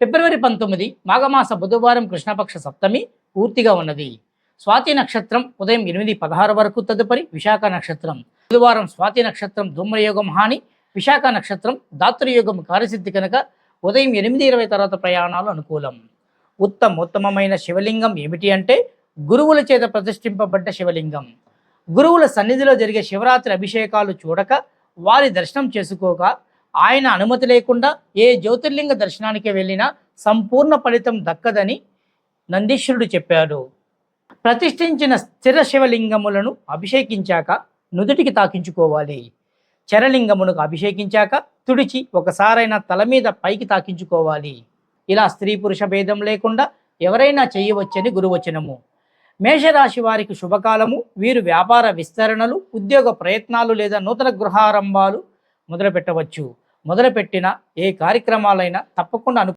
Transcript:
ఫిబ్రవరి పంతొమ్మిది మాఘమాస బుధవారం కృష్ణపక్ష సప్తమి పూర్తిగా ఉన్నది. స్వాతి నక్షత్రం ఉదయం ఎనిమిది పదహారు వరకు తదుపరి విశాఖ నక్షత్రం. బుధవారం స్వాతి నక్షత్రం ధూమ్రయోగం హాని విశాఖ నక్షత్రం దాతృయోగం కార్యసిద్ధి కనుక ఉదయం ఎనిమిది ఇరవై తర్వాత ప్రయాణాలు అనుకూలం. ఉత్తమ ఉత్తమమైన శివలింగం ఏమిటి అంటే గురువుల చేత ప్రతిష్ఠింపబడ్డ శివలింగం. గురువుల సన్నిధిలో జరిగే శివరాత్రి అభిషేకాలు చూడక వారి దర్శనం చేసుకోక ఆయన అనుమతి లేకుండా ఏ జ్యోతిర్లింగ దర్శనానికి వెళ్ళినా సంపూర్ణ ఫలితం దక్కదని నందీశ్వరుడు చెప్పాడు. ప్రతిష్ఠించిన స్థిర శివలింగములను అభిషేకించాక నుదుటికి తాకించుకోవాలి. చరలింగమునకు అభిషేకించాక తుడిచి ఒకసారైనా తల మీద పైకి తాకించుకోవాలి. ఇలా స్త్రీ పురుష భేదం లేకుండా ఎవరైనా చేయవచ్చని గురువచనము. మేషరాశి వారికి శుభకాలము వీరు వ్యాపార విస్తరణలు ఉద్యోగ ప్రయత్నాలు లేదా నూతన గృహారంభాలు మొదలుపెట్టవచ్చు. మొదలుపెట్టిన ఏ కార్యక్రమాలైనా తప్పకుండా అను